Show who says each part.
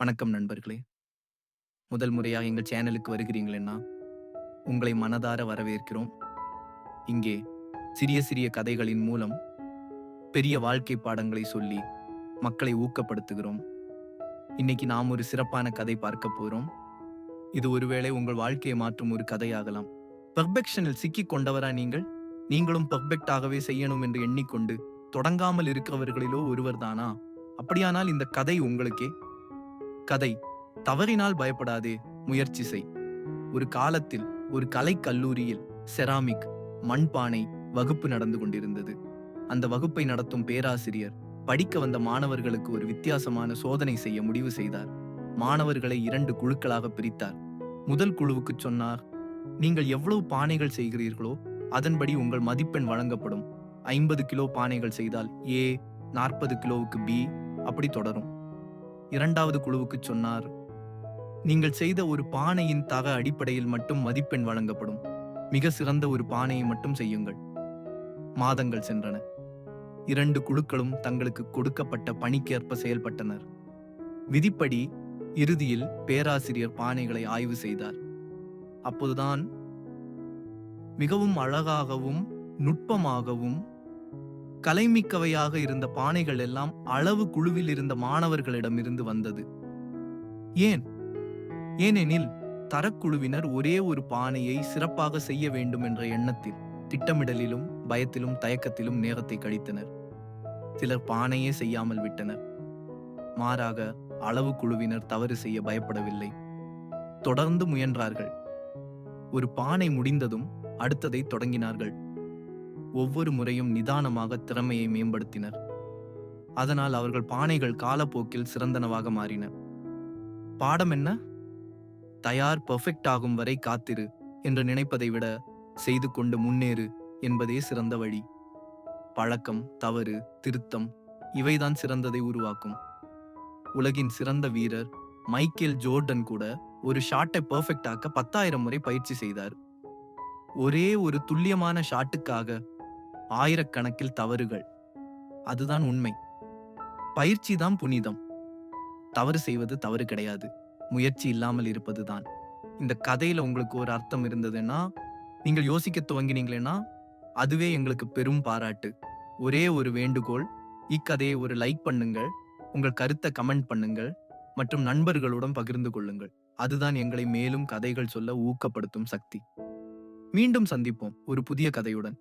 Speaker 1: வணக்கம் நண்பர்களே. முதல் முறையாக எங்கள் சேனலுக்கு வருகிறீங்களா உங்களை மனதார வரவேற்கிறோம். இங்கே சிறிய சிறிய கதைகளின் மூலம் பெரிய வாழ்க்கை பாடங்களை சொல்லி மக்களை ஊக்கப்படுத்துகிறோம். இன்னைக்கு நாம் ஒரு சிறப்பான கதை பார்க்க போகிறோம். இது ஒருவேளை உங்கள் வாழ்க்கையை மாற்றும் ஒரு கதையாகலாம். பர்ஃபெக்ஷனில் சிக்கி கொண்டவரா நீங்கள்? நீங்களும் பெர்ஃபெக்டாகவே செய்யணும் என்று எண்ணிக்கொண்டு தொடங்காமல் இருக்கிறவர்களிலோ ஒருவர்தானா? அப்படியானால் இந்த கதை உங்களுக்கே கதை. தவறினால் பயப்படாதே முயற்சி செய். ஒரு காலத்தில் ஒரு கலை கல்லூரியில் செராமிக் மண்பானை வகுப்பு நடந்து கொண்டிருந்தது. அந்த வகுப்பை நடத்தும் பேராசிரியர் படிக்க வந்த மாணவர்களுக்கு ஒரு வித்தியாசமான சோதனை செய்ய முடிவு செய்தார். மாணவர்களை இரண்டு குழுக்களாக பிரித்தார். முதல் குழுவுக்கு சொன்னார் நீங்கள் எவ்வளவு பானைகள் செய்கிறீர்களோ அதன்படி உங்கள் மதிப்பெண் வழங்கப்படும். ஐம்பது கிலோ பானைகள் செய்தால் ஏ நாற்பது கிலோவுக்கு பி அப்படி தொடரும். இரண்டாவது குழுவுக்கு சொன்னார் நீங்கள் செய்த ஒரு பானையின் தக அடிப்படையில் மட்டும் மதிப்பெண் வழங்கப்படும். மிக சிறந்த ஒரு பானையை மட்டும் செய்யுங்கள். மாதங்கள் சென்றன. இரண்டு குழுக்களும் தங்களுக்கு கொடுக்கப்பட்ட பணிக்கேற்ப செயல்பட்டனர். விதிப்படி இறுதியில் பேராசிரியர் பானைகளை ஆய்வு செய்தார். அப்போதுதான் மிகவும் அழகாகவும் நுட்பமாகவும் கலைமிக்கவையாக இருந்த பானைகள் எல்லாம் அளவு குழுவில் இருந்த மாணவர்களிடமிருந்து வந்தது. ஏன்? ஏனெனில் தரக்குழுவினர் ஒரே ஒரு பானையை சிறப்பாக செய்ய வேண்டும் என்ற எண்ணத்தில் திட்டமிடலிலும் பயத்திலும் தயக்கத்திலும் நேரத்தை கழித்தனர். சிலர் பானையே செய்யாமல் விட்டனர். மாறாக அளவு குழுவினர் தவறு செய்ய பயப்படவில்லை. தொடர்ந்து முயன்றார்கள். ஒரு பானை முடிந்ததும் அடுத்ததை தொடங்கினார்கள். ஒவ்வொரு முறையும் நிதானமாக திறமையை மேம்படுத்தினர். அதனால் அவர்கள் பானைகள் காலப்போக்கில் சிறந்தனவாக மாறின. பாடம் என்ன? தயார் பெர்ஃபெக்ட் ஆகும் வரை காத்திரு என்று நினைப்பதை விட செய்து கொண்டு முன்னேறு என்பதே சிறந்த வழி. பழக்கம் தவறு திருத்தம் இவைதான் சிறந்ததை உருவாக்கும். உலகின் சிறந்த வீரர் மைக்கேல் ஜோர்டன் கூட ஒரு ஷாட்டை பெர்ஃபெக்ட் ஆக்க பத்தாயிரம் முறை பயிற்சி செய்தார். ஒரே ஒரு துல்லியமான ஷாட்டுக்காக ஆயிரக்கணக்கில் தவறுகள். அதுதான் உண்மை. பயிற்சி தான் புனிதம். தவறு செய்வது தவறு கிடையாது. முயற்சி இல்லாமல் இருப்பதுதான். இந்த கதையில உங்களுக்கு ஒரு அர்த்தம் இருந்ததுன்னா நீங்கள் யோசிக்க துவங்கினீங்களேன்னா அதுவே எங்களுக்கு பெரும் பாராட்டு. ஒரே ஒரு வேண்டுகோள் இக்கதையை ஒரு லைக் பண்ணுங்கள் உங்கள் கருத்தை கமெண்ட் பண்ணுங்கள் மற்றும் நண்பர்களுடன் பகிர்ந்து கொள்ளுங்கள். அதுதான் எங்களை மேலும் கதைகள் சொல்ல ஊக்கப்படுத்தும் சக்தி. மீண்டும் சந்திப்போம் ஒரு புதிய கதையுடன்.